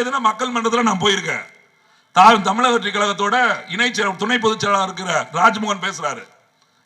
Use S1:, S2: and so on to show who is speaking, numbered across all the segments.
S1: எதுனா மக்கள் மன்றத்தில் நான் போயிருக்கேன். தா- தமிழக வெற்றி கழகத்தோட இணை துணை பொதுச் செயலாளர் இருக்கிற ராஜ்மோகன் பேசுறாரு.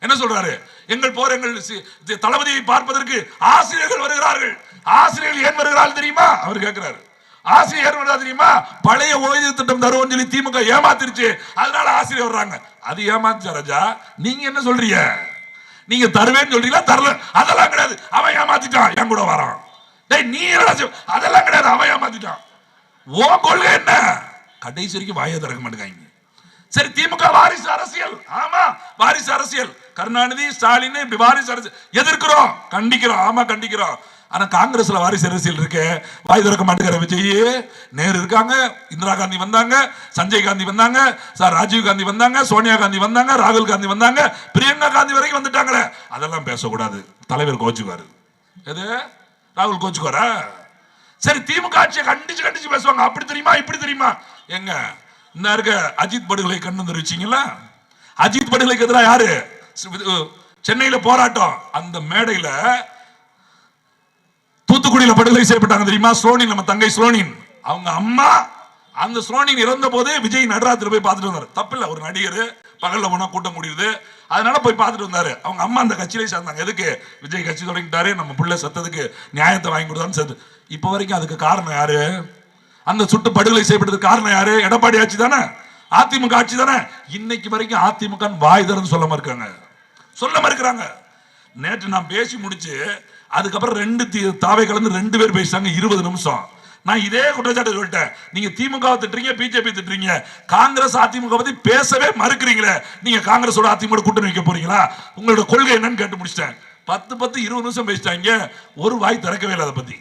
S1: என்ன சொல்றாரு? எங்கள் போர் எங்கள் தளபதியை பார்ப்பதற்கு ஆசிரியர்கள் வருகிறார்கள். ஆசிரியர்கள் ஏன் வருகிறார்கள் தெரியுமா? அவர் கேட்கிறாரு ஆசிரியர் ஏன் தெரியுமா? பழைய ஓய்வு திட்டம் தருவோம் சொல்லி திமுக ஏமாத்திருச்சு. அதனால ஆசிரியர் வர்றாங்க. அது ஏமாத்துச்சா ராஜா? நீங்க என்ன சொல்றீங்க? நீங்க தருவேன்னு சொல்றீங்களா? தரல. அதெல்லாம் கிடையாது. அவன் ஏமாத்திட்டான். என் கூட வரான். டேய் நீ என்ன அதெல்லாம் கிடையாது. அவன் ஏமாத்திட்டான். ஓ கொள்கை என்ன? கடைசி வரைக்கும் வாயை திறக்க மாட்டேங்காங்க சரி திமுக வாரிசு அரசியல். ஆமா வாரிசு அரசியல். கருணாநிதி ஸ்டாலின் இப்படி வாரிசு அரசியல். எதிர்க்கிறோம். கண்டிக்கிறோம். ஆமா கண்டிக்கிறோம். ஆனா காங்கிரஸ்ல வாரிசு அரசியல் இருக்கு. வாய் திறக்க மாட்டேங்கிற விஜய். நேரு இருக்காங்க. இந்திரா காந்தி வந்தாங்க. சஞ்சய் காந்தி வந்தாங்க. சார் ராஜீவ் காந்தி வந்தாங்க. சோனியா காந்தி வந்தாங்க. ராகுல் காந்தி வந்தாங்க. பிரியங்கா காந்தி வரைக்கும் வந்துட்டாங்களே. அதெல்லாம் பேசக்கூடாது. தலைவர் கோச்சுக்குவாரு. எது? ராகுல் கோச்சுக்குவாரா? சரி திமுக ஆட்சியை கண்டிச்சு கண்டிச்சு பேசுவாங்க. அப்படி தெரியுமா இப்படி தெரியுமா? எங்க இந்த இருக்க அஜித் படுகொலை கண்ணு தெரிவிச்சீங்களா அஜித் படுகொலைக்கு எதிராக யாரு? சென்னையில போராட்டம். அந்த மேடையில தூத்துக்குடியில படுகொலை செய்யப்பட்டாங்க தெரியுமா? சோனின் நம்ம தங்கை சோனின். அவங்க அம்மா அந்த சோனின் இறந்த போது விஜய் நடராத்திரி போய் பார்த்துட்டு வந்தார். தப்பில்ல ஒரு நடிகர். பகலில் போனால் கூட்டம் முடியுது அதனால போய் பார்த்துட்டு வந்தாரு. அவங்க அம்மா அந்த கட்சியிலே சேர்ந்தாங்க. எதுக்கு? விஜய் கட்சி தொடங்கிட்டாரு. நம்ம பிள்ளை செத்ததுக்கு நியாயத்தை வாங்கி கொடுத்தான்னு சேர்த்து இப்போ வரைக்கும் அதுக்கு காரணம் யாரு? அந்த சுட்டு படுகொலை செய்யப்பட்டதுக்கு காரணம் யாரு? எடப்பாடி ஆட்சி தானே? அதிமுக ஆட்சி தானே? இன்னைக்கு வரைக்கும் அதிமுக வாய் தரன்னு சொல்ல மறுக்காங்க சொல்ல மறுக்கிறாங்க நேற்று நான் பேசி முடிச்சு அதுக்கப்புறம் ரெண்டு தி- தாவை கலந்து ரெண்டு பேர் பேசிட்டாங்க இருபது நிமிஷம். நான் இதே குற்றச்சாட்டு சொல்லிட்டேன். நீங்க திமுக திட்டுறீங்க பிஜேபி திட்டுறீங்க. காங்கிரஸ் அதிமுக பத்தி பேசவே மறுக்கிறீங்களே. நீங்க காங்கிரஸோட அதிமுக கூட்டணி வைக்க போறீங்களா? உங்களோட கொள்கை என்னன்னு கேட்டு முடிச்சிட்டேன். பத்து பத்து இருபது நிமிஷம் பேசிட்டாங்க. ஒரு வாய் திறக்கவே இல்லை அதை பத்தி.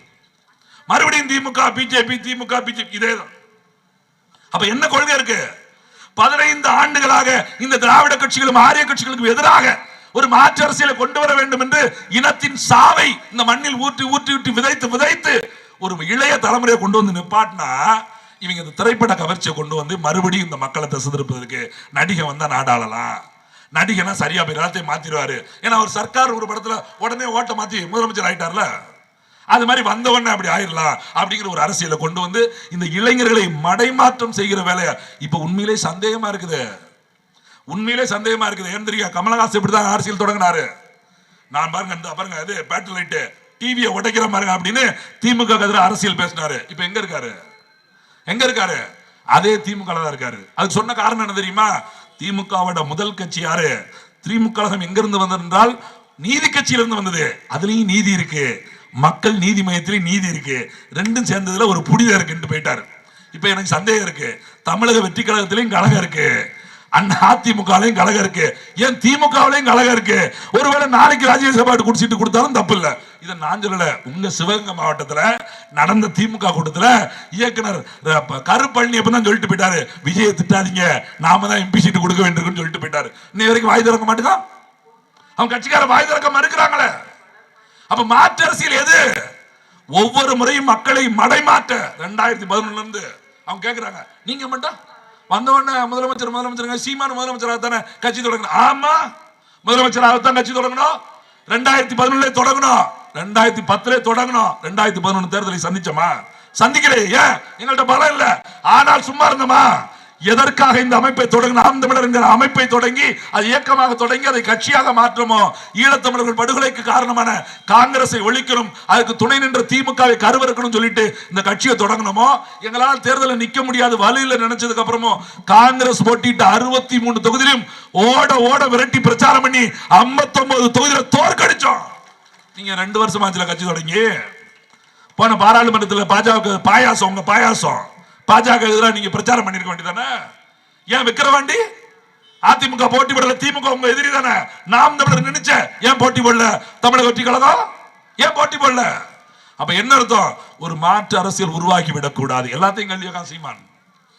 S1: மறுபடியும் திமுக பிஜேபி திமுக பிஜேபி இதே தான் அப்ப என்ன கொள்கை இருக்கு? பதினைந்து ஆண்டுகளாக இந்த திராவிட கட்சிகளும் ஆரிய கட்சிகளுக்கும் எதிராக ஒரு மாற்று அரசியலை கொண்டு வர வேண்டும் என்று இனத்தின் சாவை இந்த மண்ணில் ஊற்றி ஊற்றி ஊற்றி விதைத்து விதைத்து ஒரு இளைய தலைமுறையை கொண்டு வந்து நிப்பாட்டினா இவங்க இந்த திரைப்பட கவர்ச்சியை கொண்டு வந்து மறுபடியும் இந்த மக்களை திசை திருப்பதற்கு நடிகை வந்தால் நாடாளலாம் நடிகைனா சரியா போய் எல்லாத்தையும் மாத்திடுவாரு ஏன்னா அவர் சர்க்கார் ஒரு படத்துல உடனே ஓட்ட மாத்தி முதலமைச்சர் ஆயிட்டார்ல. அது மாதிரி வந்தவொடனே அப்படி ஆயிடலாம் அப்படிங்கிற ஒரு அரசியலை கொண்டு வந்து இந்த இளைஞர்களை மடைமாற்றம் செய்கிற வேலையை இப்ப உண்மையிலே சந்தேகமா இருக்குது. உண்மையிலே சந்தேகமா இருக்குது. ஏன் தெரியும்? கமலஹாசன் இப்படிதான் அரசியல் தொடங்கினாரு. நான் பாருங்க இந்த பாருங்க இது பேட்டலைட்டு. டிவியை உடைக்கிற மாதிரி அப்படின்னு திமுக எதிர அரசியல் பேசினாரு. இப்ப எங்க இருக்காரு? எங்க இருக்காரு? அதே திமுக தான் இருக்காரு. அதுக்கு சொன்ன காரணம் என்ன தெரியுமா? திமுகவோட முதல் கட்சி யாரு? திமுக கழகம் எங்கிருந்து வந்திருந்தால் நீதி கட்சியிலிருந்து வந்தது. அதுலயும் நீதி இருக்கு. மக்கள் நீதி மையத்திலையும் நீதி இருக்கு. ரெண்டும் சேர்ந்ததுல ஒரு புனிதம் இருக்குன்ட்டு போயிட்டாரு. இப்ப எனக்கு சந்தேகம் இருக்கு. தமிழக வெற்றி கழகத்திலையும் கழகம் இருக்கு. அண்ணா அதிமுகலையும் கழகம் இருக்கு. ஏன் திமுகவிலையும் கழகம் இருக்கு? ஒருவேளை நாளைக்கு ராஜ்யசபாட்டு குடிச்சிட்டு கொடுத்தாலும் தப்பு இல்ல. இதை நான் சொல்லல. உங்க சிவகங்கை மாவட்டத்துல நடந்த திமுக கூட்டத்துல இயக்குனர் கருப்பழனி தான் சொல்லிட்டு போயிட்டாரு. விஜயை திட்டாதீங்க. நாம தான் எம்பி சீட்டு கொடுக்க வேண்டியிருக்குன்னு சொல்லிட்டு போயிட்டாரு. இன்னை வரைக்கும் வாய் திறக்க மாட்டேங்கான் அவன் கட்சிக்கார வாய் திறக்க மறுக்கிறாங்களே. அப்ப மாற்று அரசியல் எது? ஒவ்வொரு முறையும் மக்களை மடைமாற்ற. ரெண்டாயிரத்தி பதினொன்னுல இருந்து. அவங்க கேட்கிறாங்க நீங்க மட்டும் வந்தவொடனே முதலமைச்சர் முதலமைச்சர் சீமான முதலமைச்சராக தானே கட்சி தொடங்கணும். ஆமா முதலமைச்சராக தான் கட்சி தொடங்கணும். ரெண்டாயிரத்தி பதினொன்னுல தொடங்கணும். ரெண்டாயிரத்தி பத்துல தொடங்கணும். ரெண்டாயிரத்தி பதினொன்னு தேர்தலை சந்திச்சோமா? சந்திக்கலையே. ஏன்? எங்கள்கிட்ட பலம் இல்ல. ஆனால் சும்மா இருந்தோமா எதற்காக இந்த அமைப்பை தொடங்கி நாம் தமிழர் என்கிற அமைப்பை தொடங்கி அது இயக்கமாக தொடங்கி அதை கட்சியாக மாற்றமோ? ஈழத்தமிழர்கள் படுகொலைக்கு காரணமான காங்கிரஸை ஒழிக்கணும் அதுக்கு துணை நின்ற திமுகவை கருவறுக்கணும் சொல்லிட்டு இந்த கட்சியை தொடங்கணுமோ? எங்களால் தேர்தலில் நிக்க முடியாது வழியில் நினைச்சதுக்கு அப்புறமும் காங்கிரஸ் போட்டிட்டு அறுபத்தி மூணு தொகுதியிலும் ஓட ஓட விரட்டி பிரச்சாரம் பண்ணி 59 தொகுதியில தோற்கடிச்சோம். நீங்க ரெண்டு வருஷம் ஆச்சுல கட்சி தொடங்கி. போன பாராளுமன்றத்தில் பாஜக பாயாசம் உங்க பாயாசம். பாஜக எதிராக நீங்க பிரச்சாரம் பண்ணிருக்க வேண்டியதானே ஏன் விக்கிரவாண்டி? அதிமுக போட்டி போடல திமுக உங்க எதிரி தானே? நாம் தமிழர் நினைச்ச ஏன் போட்டி போடல? தமிழக வெற்றி கழகம் ஏன் போட்டி போடல? அப்ப என்ன அர்த்தம்? ஒரு மாற்று அரசியல் உருவாக்கி விடக்கூடாது எல்லாத்தையும் கல்வி சீமான்.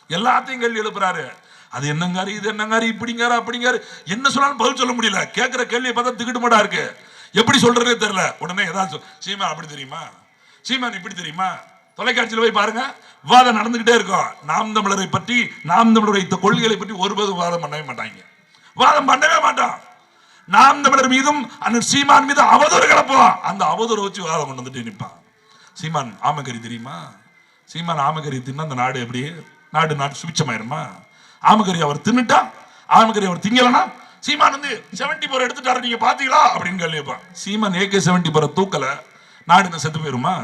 S1: எல்லாத்தையும் கேள்வி எழுப்புறாரு. அது என்னங்காரு இது என்னங்காரு இப்படிங்காரு அப்படிங்காரு என்ன சொன்னாலும் பதில் சொல்ல முடியல. கேட்கிற கேள்வியை பார்த்தா திக்கிட்டு இருக்கு. எப்படி சொல்றதே தெரியல. உடனே ஏதாவது சீமான் அப்படி தெரியுமா? சீமான் இப்படி தெரியுமா? தொலைக்காட்சியில் போய் பாருங்க. விவாதம் நடந்துகிட்டே இருக்கும். நாம் தமிழரை பற்றி நாம் தமிழர் வைத்த கொள்கைகளை பற்றி ஒருபோதும் விவாதம் பண்ணவே மாட்டாங்க. விவாதம் பண்ணவே மாட்டான் நாம் தமிழர் மீதும் அண்ணன் சீமான் மீது அவதூறு கிளப்புவோம் அந்த அவதூறு வச்சு விவாதம் கொண்டு வந்துட்டு நிற்பான். சீமான் ஆமகரி தெரியுமா? சீமான் ஆமகரி தின்னா அந்த நாடு எப்படி நாடு நாடு சுபிச்சமாயிருமா ஆமகரி அவர் தின்னுட்டா? ஆமகரி அவர் திங்கலனா சீமான் வந்து செவன்டி போர் எடுத்துட்டாரு நீங்க பாத்தீங்களா? அப்படின்னு கேள்விப்பான் கேட்பான். சீமான் ஏகே செவன்டி போரை தூக்கல. நாடு என்ன செத்து போயிருமா?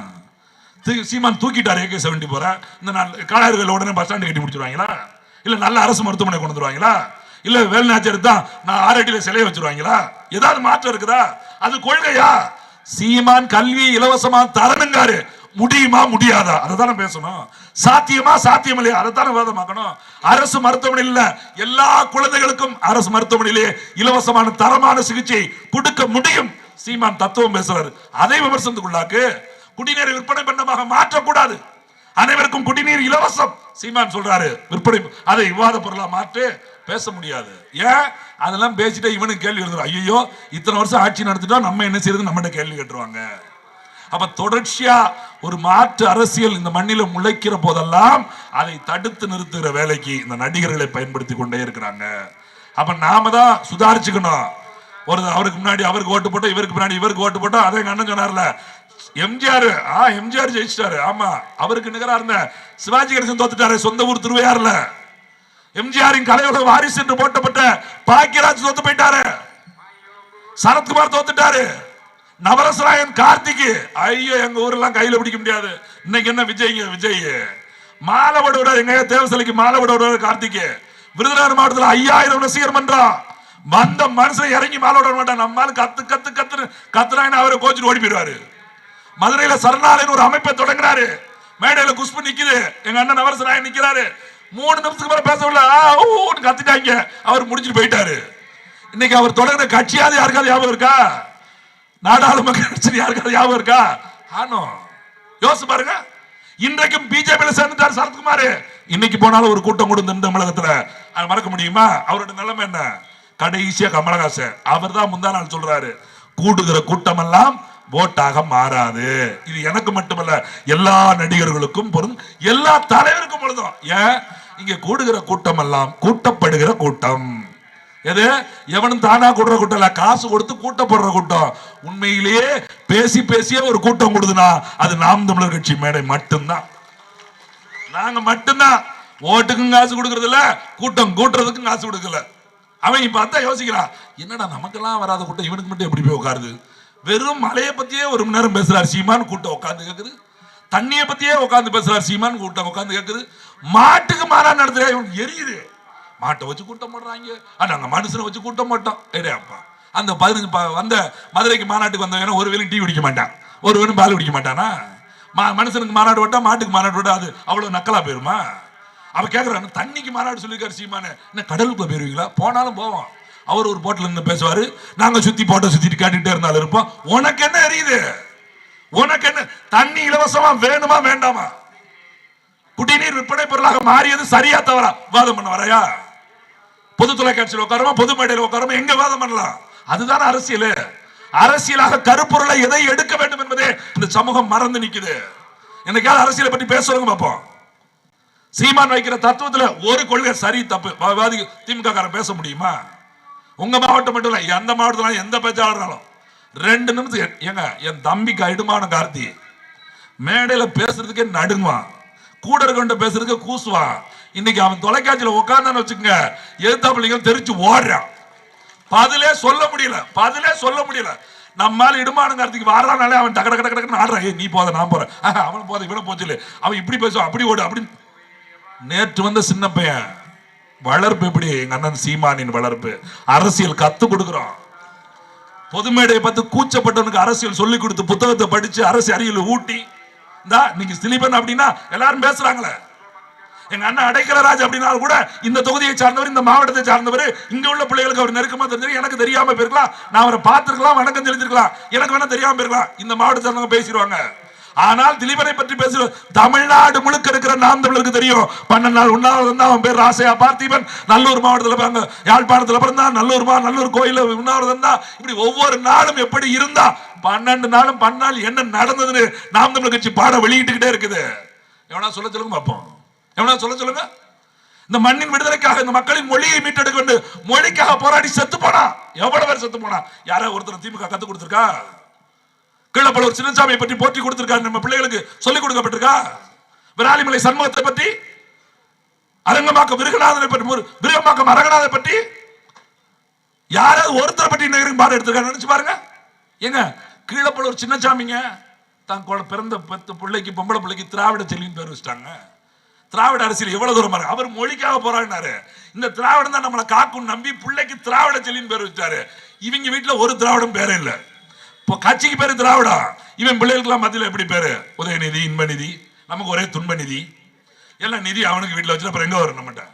S1: சீமான் தூக்கிட்டாரு ஏகே செவன்டி போற. இந்த நாள் காலாறுகள் உடனே பஸ் ஸ்டாண்டு கட்டி முடிச்சிருவாங்களா இல்ல நல்ல அரசு மருத்துவமனை கொண்டு வந்துருவாங்களா? இல்ல வேலுநாச்சர் தான் நான் ஆரடியில சிலையை வச்சிருவாங்களா? ஏதாவது மாற்றம் இருக்குதா? அது கொள்கையா? சீமான் கல்வி இலவசமா தரணுங்காரு. முடியுமா முடியாதா? அதை தானே பேசணும். சாத்தியமா சாத்தியம் இல்லையா? அதை தானே விவாதமாக்கணும் அரசு மருத்துவமனையில் இல்ல எல்லா குழந்தைகளுக்கும் அரசு மருத்துவமனையிலே இலவசமான தரமான சிகிச்சை கொடுக்க முடியும். சீமான் தத்துவம் பேசுறாரு. அதை விமர்சனத்துக்குள்ளாக்கு. குடிநீரை விற்பனை பண்ணமாக மாற்றக்கூடாது. அனைவருக்கும் குடிநீர் இலவசம் சீமான் சொல்றாரு. விற்பனை அதை விவாத பொருளா மாற்று பேச முடியாது. ஏன்? அதெல்லாம் பேசிட்டு இவனுக்கு கேள்வி எழுதுறோம் ஐயோ இத்தனை வருஷம் ஆட்சி நடத்திட்டோம் நம்ம என்ன செய்யறது? நம்மகிட்ட கேள்வி கேட்டுருவாங்க. அப்ப தொடர்ச்சியா ஒரு மாற்று அரசியல் இந்த மண்ணில முளைக்கிற போதெல்லாம் அதை தடுத்து நிறுத்துகிற வேலைக்கு இந்த நடிகர்களை பயன்படுத்தி கொண்டே இருக்கிறாங்க. அப்ப நாம தான் சுதாரிச்சுக்கணும். ஒரு அவருக்கு முன்னாடி அவருக்கு ஓட்டு போட்டோம் இவருக்கு முன்னாடி இவருக்கு ஓட்டு போட்டோம். அதே அண்ணன் சொன்னார்ல எம்ஜிஆர் ஆ எம்ஜிஆர் ஜெயிச்சிட்டாரு. ஆமா அவருக்கு நிகரா இருந்த சிவாஜி கணேசன் தோத்துட்டாரு சொந்த ஊர் திருவையாறுல. எம்ஜிஆரின் கலையோட வாரிசு என்று போட்டப்பட்ட பாக்கியராஜ் தோத்து போயிட்டாரு. சரத்குமார் தோத்துட்டாரு. நவரசராயன் கார்த்திக் ஐயோ எங்க ஊர்லாம் கையில பிடிக்க முடியாது. இன்னைக்கு என்ன விஜய்ங்க விஜய். மாலை விடுவார் எங்க தேவசலைக்கு மாலை விடுவார் கார்த்திக் விருதுநகர் மாவட்டத்தில் ஐயாயிரம் ரசிகர் மன்றம் வந்த மனுஷன் இறங்கி மாலை விட மாட்டான் நம்மால் கத்து கத்து கத்து கத்துறாங்கன்னு அவரை கோச்சிட்டு ஓடி போயிடுவாரு. மதுரையில சரணாலயன் ஒரு அமைப்பை தொடங்குறாரு. மேடையில குஷ்பு நிக்குது. எங்க அண்ணன் நவரசராயன் நிக்கிறாரு. மூணு நிமிஷத்துக்கு மேல பேசவில்லை ஆ, ஊன்னு அவர் முடிஞ்சுட்டு போயிட்டாரு. இன்னைக்கு அவர் தொடங்குற கட்சியாவது யாருக்காவது ஞாபகம் இருக்கா? நாடாளுமன்ற கட்சி யாருக்காவது ஞாபகம் இருக்கா? ஆனோ. யோசிச்சு பாருங்க. இன்றைக்கும் பிஜேபியில சேர்ந்துட்டார் சரத்குமார். இன்னைக்கு போனாலும் ஒரு கூட்டம் கூட இந்த தமிழகத்துல. அது மறக்க முடியுமா? அவரோட நிலைமை என்ன? கடைசியா கமலஹாசன். அவர் தான் முந்தா நாள் சொல்றாரு. கூடுகிற கூட்டம் எல்லாம் ஓட்டாக மாறாது. இது எனக்கு மட்டுமல்ல எல்லா நடிகர்களுக்கும் பொருந்தும். எல்லா தலைவருக்கும் பொருந்தும். ஏன்? இங்க கூடுகிற கூட்டம் எல்லாம் கூட்டப்படுகிற கூட்டம். எது? எவனும் தானா கூடுற கூட்டம் இல்ல காசு கொடுத்து கூட்டப்படுற கூட்டம். உண்மையிலேயே பேசி பேசியே ஒரு கூட்டம் கொடுதுனா அது நாம் தமிழர் கட்சி மேடை மட்டும்தான். நாங்க மட்டும்தான். ஓட்டுக்கும் காசு கொடுக்கறது இல்ல கூட்டம் கூட்டுறதுக்கும் காசு கொடுக்கல அவன் இப்ப யோசிக்கிறான் என்னடா நமக்கெல்லாம் வராத கூட்டம் இவனுக்கு மட்டும் எப்படி போய் உட்காருது? வெறும் மலையை பத்தியே ஒரு மணி நேரம் பேசுகிறார் சீமான் கூட்டம் உட்காந்து கேக்குது. தண்ணியை பத்தியே உட்காந்து பேசுகிறார் சீமான் கூட்டம் உட்காந்து கேக்குது. மாட்டுக்கு மாறா நடத்துற. இவன் எரியுது. மாட்டை வச்சு கூட்டம் போடுறாங்க. ஆனா நாங்க மனுஷனை வச்சு கூட்டம் போட்டோம் ஏடே அப்பா. அந்த பதினஞ்சு வந்த மதுரைக்கு மாநாட்டுக்கு வந்தவங்க ஒரு வேலையும் டீ குடிக்க மாட்டான். ஒரு வேணும் பால் குடிக்க மாட்டானா? மா- மனுஷனுக்கு மாநாடு விட்டா மாட்டுக்கு மாநாடு விட்டா அது அவ்வளவு நக்கலா போயிருமா? அவ கேக்குறான் தண்ணிக்கு மாநாடு சொல்லியிருக்காரு சீமானு. என்ன கடலுக்குள்ள போயிருவீங்களா? போனாலும் போவோம் அவர் ஒரு போட்டில் இருந்து பேசுவாரு. நாங்க சுத்தி போட்டோ சுத்திட்டு கேட்டுட்டே இருந்தாலும் இருப்போம். உனக்கு என்ன எரியுது? உனக்கு என்ன? தண்ணி இலவசமா வேணுமா வேண்டாமா? குடிநீர் விற்பனை பொருளாக மாறியது சரியா தவறா? வாதம் பண்ண வரையா? பொது தொலைக்காட்சியில் உட்காரமா? பொது மேடையில் உட்காரமா? எங்க வாதம் பண்ணலாம்? அதுதான் அரசியல். அரசியலாக கருப்பொருளை எதை எடுக்க வேண்டும் என்பதே இந்த சமூகம் மறந்து நிக்குது. என்னைக்காவது அரசியலை பற்றி பேசுறவங்க பார்ப்போம் சீமான் வைக்கிற தத்துவத்துல ஒரு கொள்கை சரி தப்பு. வாதி திமுக காரன் பேச முடியுமா? உங்க மாவட்டம் மட்டும் இல்ல எந்த மாவட்டத்துல எந்த பேச்சாளர்னாலும் ரெண்டு நிமிஷம் எ- ஏங்க என் தம்பிக்கு அடுமான கார்த்தி. மேடையில பேசுறதுக்கே நடுங்குவான். கூட இருக்கவன்ட்ட பேசுறதுக்கு கூசுவான். இன்னைக்கு அவன் தொலைக்காட்சியில உட்கார்ந்தான்னு வச்சுக்கோங்க எழுத்தாப்பிள்ளைகள் தெரிச்சு ஓடுறான். பதிலே சொல்ல முடியல பதிலே சொல்ல முடியல. நம்மால கார்த்திக்கு வாடுறானாலே அவன் டக்கு டக்கு டக்கு ஆடுறான். நீ போத நான் போறேன். அவன் போத இவனை போச்சு அவன் இப்படி பேசுவான் அப்படி ஓடு அப்படின்னு. நேற்று வந்த சின்ன பையன். வளர்ப்பு எப்படி? எங்க அண்ணன் சீமானின் வளர்ப்பு. அரசியல் கத்து கொடுக்குறோம் பொது மேடையை பார்த்து கூச்சப்பட்டவனுக்கு அரசியல் சொல்லி கொடுத்து புத்தகத்தை படிச்சு அரசு அறிவியல் ஊட்டி. இந்தா நீங்க சிலிபன் அப்படின்னா எல்லாரும் பேசுறாங்களே. எங்க அண்ணன் அடைக்கலராஜ் அப்படின்னாலும் கூட இந்த தொகுதியை சார்ந்தவர் இந்த மாவட்டத்தை சார்ந்தவர் இங்க உள்ள பிள்ளைகளுக்கு அவர் நெருக்கமா தெரிஞ்சு எனக்கு தெரியாம போயிருக்கலாம். நான் அவரை பார்த்திருக்கலாம் வணக்கம் தெரிஞ்சிருக்கலாம். எனக்கு வேணா தெரியாம போயிருக்கலாம். இந்த மாவட்டத்தை சார்ந்தவங்க பேசிடுவாங்க. ஆனால் திலீபனை பற்றி பேசுகிறோம் தமிழ்நாடு முழுக்க இருக்கிற நாம் தமிழருக்கு தெரியும். பன்னெண்டு நாள் உண்ணாவிரதம் தான் அவன் பேர் ராசையா. பார்த்திபன் நல்லூர் மாவட்டத்தில் பிறந்த யாழ்ப்பாணத்துல பிறந்தான் நல்லூர் மா நல்லூர் கோயில உண்ணாவிரதம் தான் இப்படி ஒவ்வொரு நாளும் எப்படி இருந்தா பன்னெண்டு நாளும் பன்னாள் என்ன நடந்ததுன்னு நாம் தமிழர் கட்சி பாட வெளியிட்டுக்கிட்டே இருக்குது. எவனா சொல்ல சொல்லுங்க பார்ப்போம். எவனா சொல்ல சொல்லுங்க? இந்த மண்ணின் விடுதலைக்காக இந்த மக்களின் மொழியை மீட்டெடுக்க வேண்டும் மொழிக்காக போராடி செத்து போனா. எவ்வளவு பேர் செத்து போனா? யாரோ ஒருத்தர் திமுக கத்து கொடுத்துருக்கா? கீழப்பலூர் சின்னசாமியை பற்றி போற்றி கொடுத்திருக்காரு நம்ம பிள்ளைகளுக்கு சொல்லிக் கொடுக்கப்பட்டிருக்கா? விராலிமலை சண்முகத்தை பற்றி அரங்கமாக்கம் விருகநாதனை பற்றி விருகமாக்கம் விருகம்பாக்கம் அரங்கநாதனை பற்றி யாராவது ஒருத்தரை பற்றி நகரும் பாடம் எடுத்திருக்காங்க நினைச்சு பாருங்க. ஏங்க கீழப்பழூர் சின்னசாமிங்க தான் பிறந்த பத்து பிள்ளைக்கு பொம்பளை பிள்ளைக்கு திராவிட செல்வின்னு பேர் வச்சிட்டாங்க. திராவிட அரசியல் எவ்வளவு தூரம் பாருங்க அவர் மொழிக்காக போறாங்கனாரு இந்த திராவிடம் தான் நம்மளை காக்கும் நம்பி பிள்ளைக்கு திராவிட செல்லின்னு பேர் வச்சாரு இவங்க வீட்டில் ஒரு திராவிடம் பேரே இல்லை. கட்சிக்கு பேரு திராவிடா. இவன் பிள்ளைகளுக்கெல்லாம் மத்தியில் எப்படி பேரு? உதயநிதி இன்பநிதி நமக்கு ஒரே துன்பநிதி. எல்லாம் நிதி அவனுக்கு வீட்டில் வச்சு அப்புறம் எங்க வரும் நம்மகிட்ட?